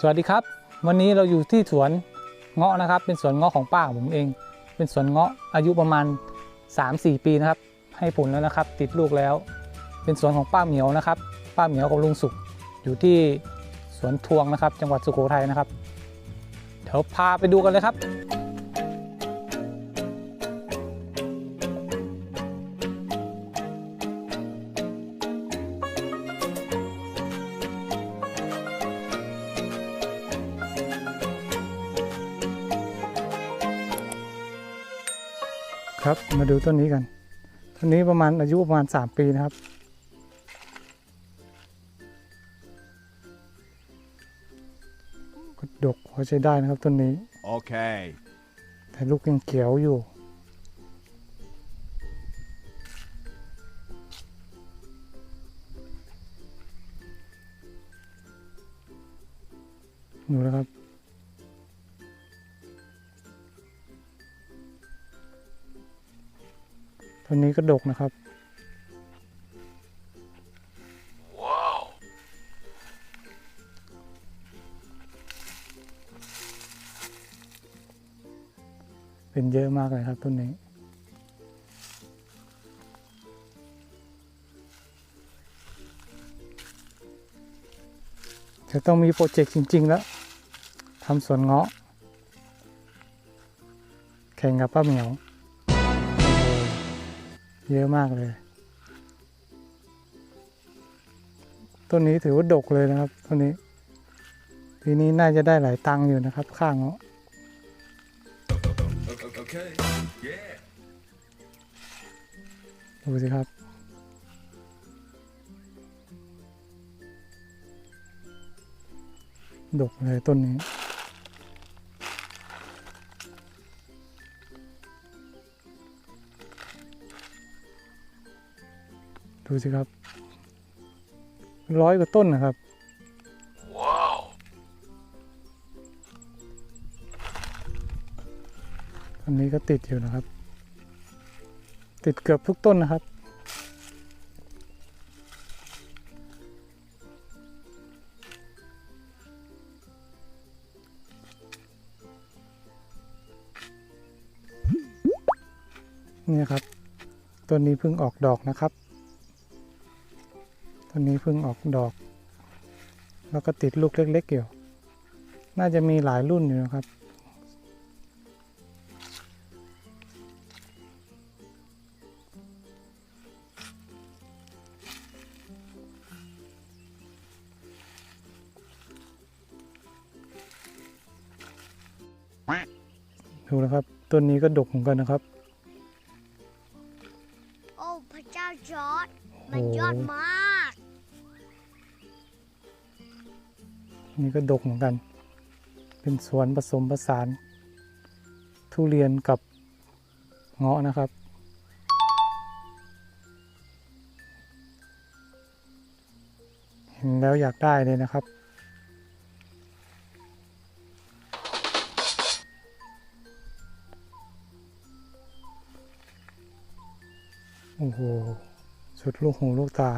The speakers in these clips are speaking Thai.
สวัสดีครับ วันนี้เราอยู่ที่สวนเงาะนะครับ เป็นสวนเงาะของป้าของผมเอง เป็นสวนเงาะอายุประมาณ 3-4 ปีนะครับ ให้ผลแล้วนะครับ ติดลูกแล้ว เป็นสวนของป้าเหมียวนะครับ ป้าเหมียวกับลุงสุขอยู่ที่สวนทวงนะครับ จังหวัดสุโขทัยนะครับเดี๋ยวพาไปดูกันเลยครับ ครับ มาดูต้นนี้กันต้นนี้ประมาณอายุประมาณ 3 ปีนะครับก็ดกพอใช้ได้นะครับต้นนี้ Okay. แต่ลูกยังเขียวอยู่ ดูนะครับ ต้นนี้ก็ดกนะครับเป็นเยอะมากเลยครับต้นนี้จะต้องมีโปรเจกต์จริง ๆ แล้วทำสวนเงาะ แข่งกับป้าเหมียวโอ้โห เยอะมากเลย ต้นนี้ถือว่าดกเลยนะครับต้นนี้ปีนี้น่าจะได้หลายตังค์อยู่นะครับ ข้างเงาะดูสิครับ ดกเลยต้นนี้ สิครับ ร้อยกว่าต้นนะครับ Wow. ต้นนี้ก็ติดอยู่นะครับ ติดเกือบทุกต้นนะครับนี่ครับต้นนี้เพิ่งออกดอกนะครับ ต้นนี้เพิ่งออกดอก แล้วก็ติดลูกเล็กๆอยู่ น่าจะมีหลายรุ่นอยู่นะครับดูนะครับต้นนี้ก็ดกเหมือนกันนะครับ ก็ดกเหมือนกัน เป็นสวนผสมผสาน ทุเรียนกับเงาะนะครับ เห็นแล้วอยากได้เลยนะครับโอ้โห สุดลูกหูลูกตา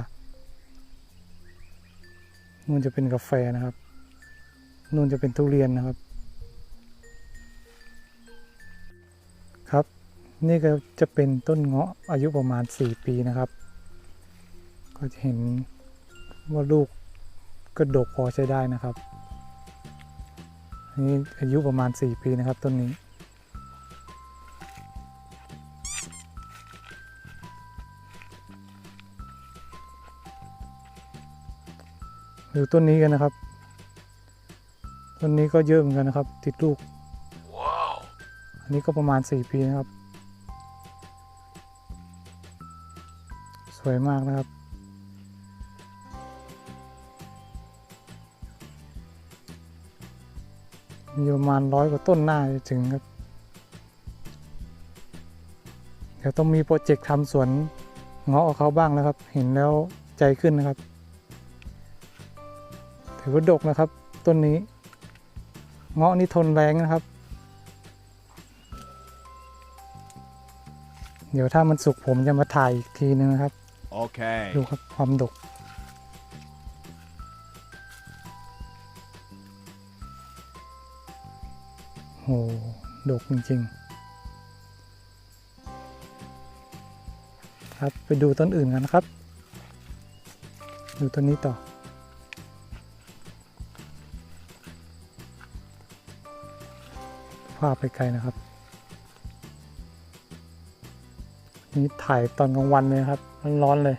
นู่นจะเป็นกาแฟนะครับ นู่นจะเป็นทุเรียนนะครับ ครับ นี่ก็จะเป็นต้นเงาะอายุประมาณ 4 ปีนะครับ ก็จะเห็นว่าลูกก็ดกพอใช้ได้นะครับนนี้อายุประมาณ 4 ปีนะครับต้นนี้ดูต้นนี้กันนะครับ ต้นนี้ก็เยอะเหมือนกันนะครับ ติดลูก Wow. อันนี้ก็ประมาณ 4 ปีนะครับ สวยมากนะครับ มีประมาณร้อยกว่าต้นหน้าจะถึงครับ เดี๋ยวต้องมีโปรเจกต์ทำสวนเงาะเขาบ้างแล้วครับ เห็นแล้วใจขึ้นนะครับ ถือว่าดกนะครับ ต้นนี้ เงาะนี่ทนแรงนะครับ เดี๋ยวถ้ามันสุกผมจะมาถ่ายอีกทีนึงนะครับ Okay. ดูครับความดก โห ดกจริง ๆ ครับไปดูต้นอื่นกันนะครับ ดูต้นนี้ต่อ ภาพไปไกลนะครับ นี่ถ่ายตอนกลางวันเลยครับ ร้อนๆเลย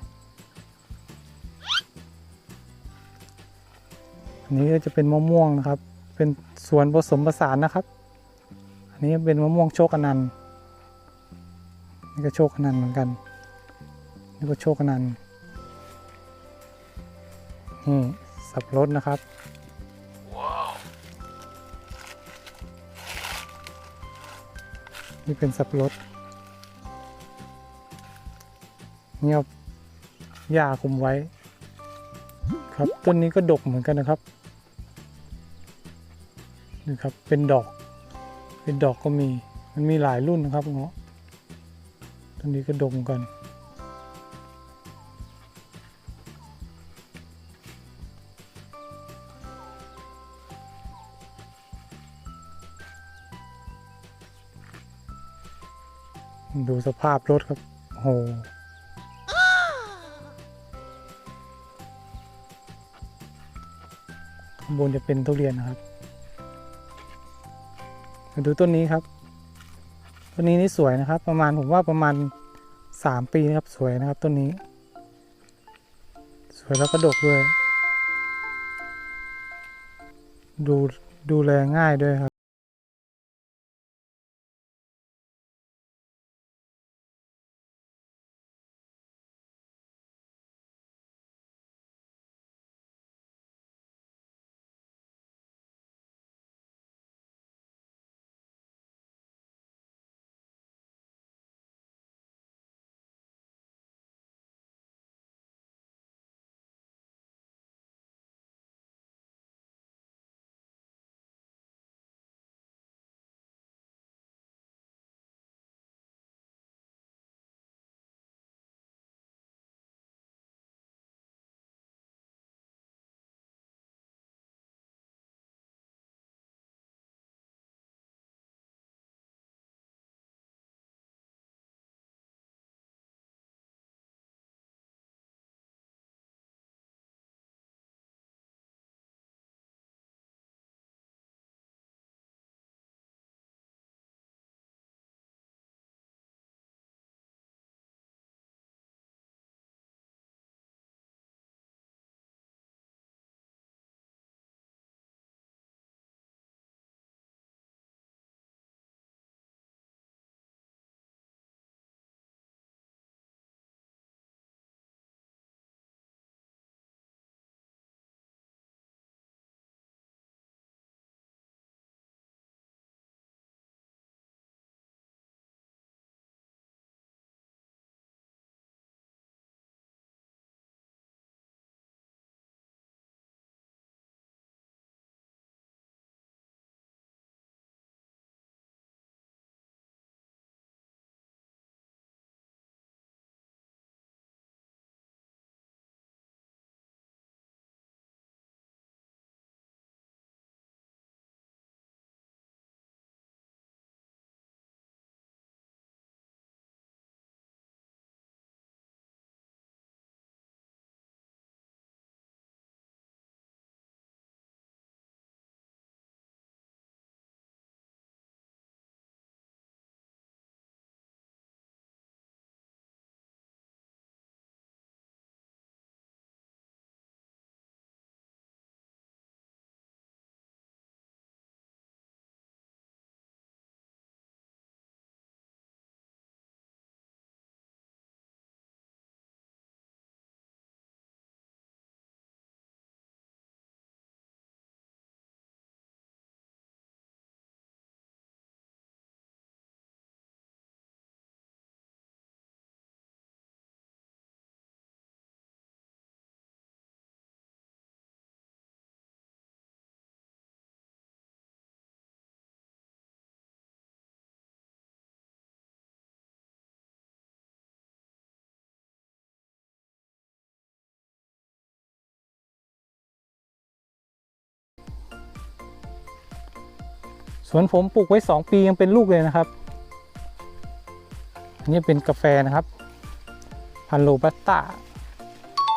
อันนี้ก็จะเป็นมะม่วงนะครับ เป็นสวนผสมผสานนะครับ อันนี้เป็นมะม่วงโชคอนันต์นี่ก็โชคอนันต์เหมือนกัน นี่ก็โชคอนันต์นี่สับรดนะครับ นี่เป็นสับปะรดเงียบหญ้าคุมไว้ ครับต้นนี้ก็ดกเหมือนกันนะครับนี่ครับเป็นดอก เป็นดอกก็มีมันมีหลายรุ่นนะครับเงาะต้นนี้ก็ดกเหมือนกัน ดูสภาพรถครับโอ้โหข้างบนจะเป็นทุเรียนนะครับมาดูต้นนี้ครับ ต้นนี้นี่สวยนะครับ ประมาณผมว่าประมาณสามปีนะครับสวยนะครับต้นนี้ สวยแล้วก็ดกด้วย ดูดูแลง่ายด้วยครับ สวนผมปลูกไว้ 2 ปียังเป็นลูกเลยนะครับ อันนี้เป็นกาแฟนะครับ พันโลบัสต้า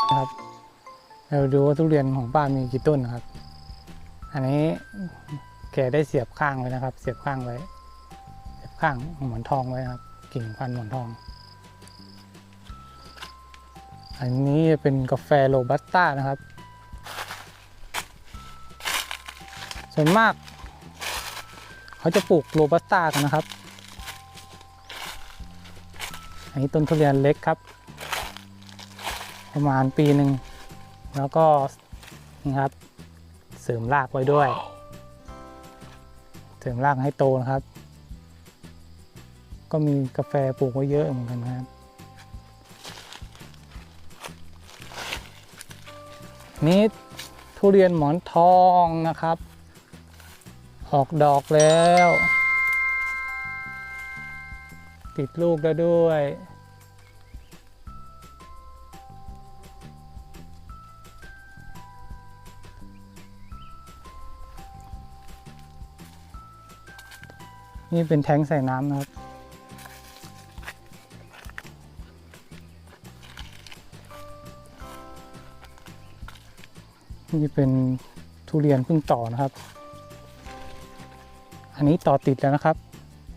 นะครับ เราดูว่าทุเรียนของป้ามีกี่ต้นนะครับ อันนี้แกได้เสียบข้างไว้นะครับ เสียบข้างไว้ เสียบข้างหมอนทองไว้ครับ กิ่งพันหมอนทอง อันนี้เป็นกาแฟโรบัสต้านะครับ ส่วนมาก เขาจะปลูกโรบัสต้ากันนะครับ อันนี้ต้นทุเรียนเล็กครับ ประมาณปีหนึ่ง แล้วก็นี่ครับ เสริมรากไว้ด้วย เสริมรากให้โตนะครับ ก็มีกาแฟปลูกไว้เยอะเหมือนกันนะครับนี่ทุเรียนหมอนทองนะครับ ออกดอกแล้ว ติดลูกแล้วด้วย นี่เป็นแท้งใส่น้ำนะครับนี่เป็นทุเรียนเพิ่งต่อนะครับ นนี้ต่อติดแล้วนะครับ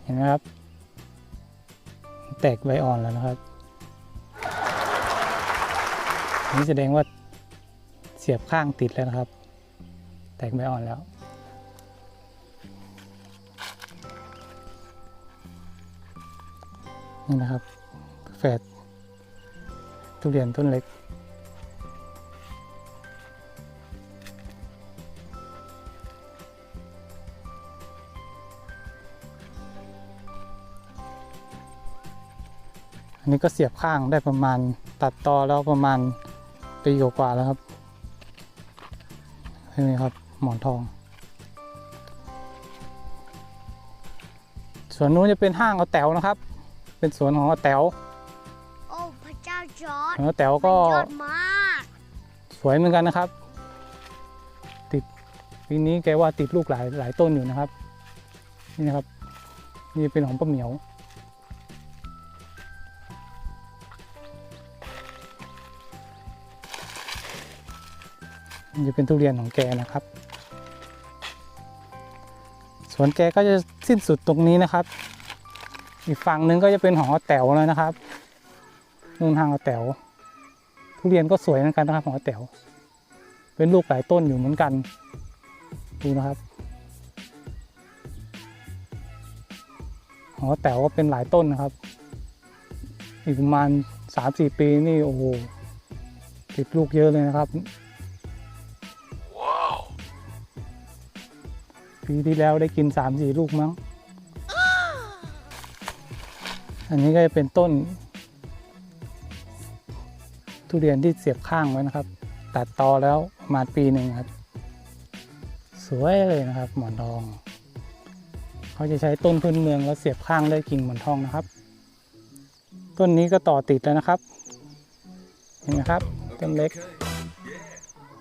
เห็นไหมครับ แตกใบอ่อนแล้วนะครับอันนี้แสดงว่าเสียบข้างติดแล้วนะครับ แตกใบอ่อนแล้ว นี่นะครับแฝดทุเรียนต้นเล็ก อันนี้ก็เสียบข้างได้ประมาณตัดต่อแล้วประมาณปีกว่าๆแล้วครับนี่ครับหมอนทองส่วนนู้นจะเป็นห้างเอาแต๋วนะครับ เป็นสวนของอาแต๋วโอ้พระเจ้าจอร์ดของอาแต๋วมันก็ยอดมากสวยเหมือนกันนะครับ ติดปีนี้แกว่าติดลูกหลายหลายต้นอยู่นะครับ นี่นะครับ นี่เป็นของป้าเหมียว นี่จะเป็นทุเรียนของแกนะครับ สวนแกก็จะสิ้นสุดตรงนี้นะครับ อีกฝั่งหนึ่งก็จะเป็นของอาแต๋วแล้วนะครับนู่นทางอาแต๋วทุเรียนก็สวยเหมือนกันนะครับของอาแต๋วเป็นลูกหลายต้นอยู่เหมือนกันดูนะครับของอาแต๋วก็เป็นหลายต้นนะครับ อีกประมาณสามสี่ปีนี่โอ้โหติดลูกเยอะเลยนะครับ ปีที่แล้วได้กินสามสี่ลูกมั้ง อันนี้ก็จะเป็นต้น ทุเรียนที่เสียบข้างไว้นะครับ ตัดตอแล้วประมาณปีหนึ่งครับ สวยเลยนะครับ หมอนทอง เขาจะใช้ต้นพื้นเมืองแล้วเสียบข้างได้กิ่งหมอนทองนะครับ ต้นนี้ก็ต่อติดแล้วนะครับ เห็นไหมครับต้นเล็ก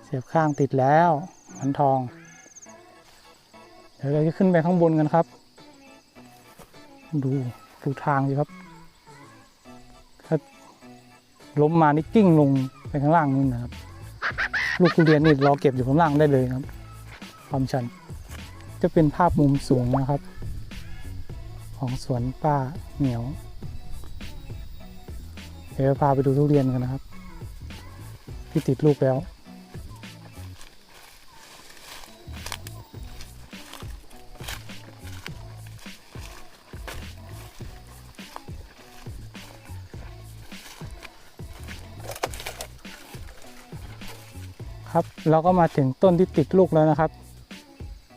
เสียบข้างติดแล้วหมอนทองเดี๋ยวเราจะขึ้นไปข้างบนกันครับ ดูดูทางสิครับ ถ้าล้มมานี่กิ้งลงไปข้างล่างนู่นนะครับ ลูกทุเรียนนี่รอเก็บอยู่ข้างล่างได้เลยครับ ความชัน จะเป็นภาพมุมสูงนะครับ ของสวนป้าเหนียว เดี๋ยวพาไปดูทุเรียนกันนะครับ ที่ติดลูกแล้ว ครับ เราก็มาถึงต้นที่ติดลูกแล้วนะครับ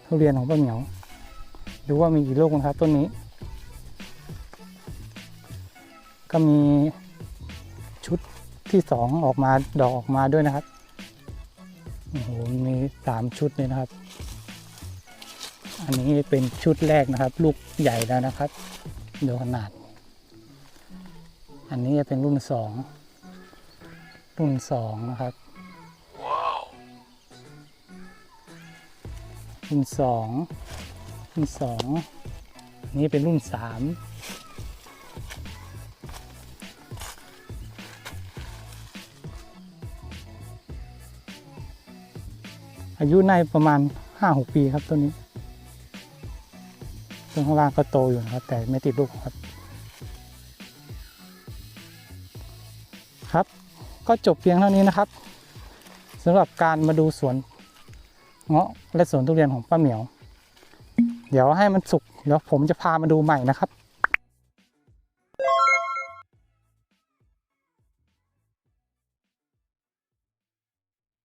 ทุเรียนของป้าเหมียวดูว่ามีกี่ลูกนะครับต้นนี้ ก็มีชุดที่สองออกมาดอกออกมาด้วยนะครับโอ้โหมีสามชุดเลยนะครับ อันนี้เป็นชุดแรกนะครับ ลูกใหญ่แล้วนะครับดูขนาด อันนี้จะเป็นรุ่นสองรุ่นสองนะครับ รุ่นสองรุ่นสองอันนี้เป็นรุ่นสามอายุในประมาณ5-6ปีครับต้นนี้ต้นข้างล่างก็โตอยู่นะครับ แต่ไม่ติดลูกครับ ครับ ก็จบเพียงเท่านี้นะครับสำหรับการมาดูสวน เงาะและสวนทุเรียนของป้าเหมียว เดี๋ยวให้มันสุกเดี๋ยวผมจะพามาดูใหม่นะครับ